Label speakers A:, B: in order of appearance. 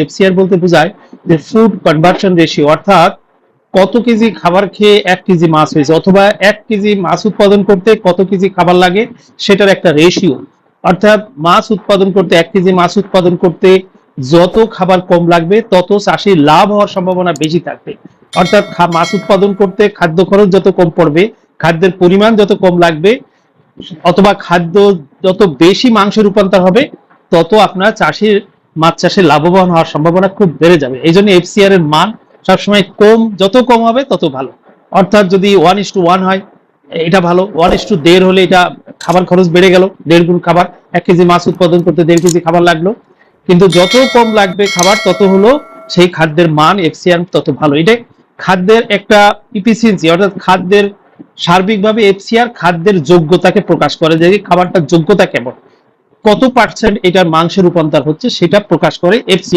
A: FCR বলতে বোঝায় যে ফুড কনভার্সন রেশিও অর্থাৎ কত কেজি খাবার খেয়ে এক কেজি মাছ হয়েছে, অথবা এক কেজি মাছ উৎপাদন করতে কত কেজি খাবার লাগে, সেটার একটা রেশিও অর্থাৎ মাছ উৎপাদন করতে এক কেজি মাছ উৎপাদন করতে যত খাবার কম লাগবে, তত চাষির লাভ হওয়ার সম্ভাবনা বেশি থাকবে। অর্থাৎ মাছ উৎপাদন করতে খাদ্য খরচ যত কম পড়বে, খাদ্যের পরিমাণ যত কম লাগবে, অথবা খাদ্য যত বেশি মাংস রূপান্তর হবে, তত আপনার চাষির মাছ চাষে লাভবান হওয়ার সম্ভাবনা খুব বেড়ে যাবে। এই জন্য এফসিআর এর মান সবসময় কম, যত কম হবে তত ভালো। অর্থাৎ যদি ওয়ান ইস টু ওয়ান হয়, এটা ভালো। ওয়ান ইস টু দেড় হলে এটা খাবার খরচ বেড়ে গেল, দেড় গুণ খাবার। এক কেজি মাছ উৎপাদন করতে দেড় কেজি খাবার লাগল। কিন্তু যত কম লাগবে খাবার, তত হলো সেই খাদ্যের মান এফসিআর তত ভালো। এটা খাদ্যের একটা ইফিসিয়েন্সি অর্থাৎ খাদ্যের সার্বিকভাবে এফসিআর খাদ্যের যোগ্যতাকে প্রকাশ করে যে খাবারটার যোগ্যতা কেমন। কত পার্সেন্ট এটার মাংসে রূপান্তর হচ্ছে সেটা প্রকাশ করে এফসিআর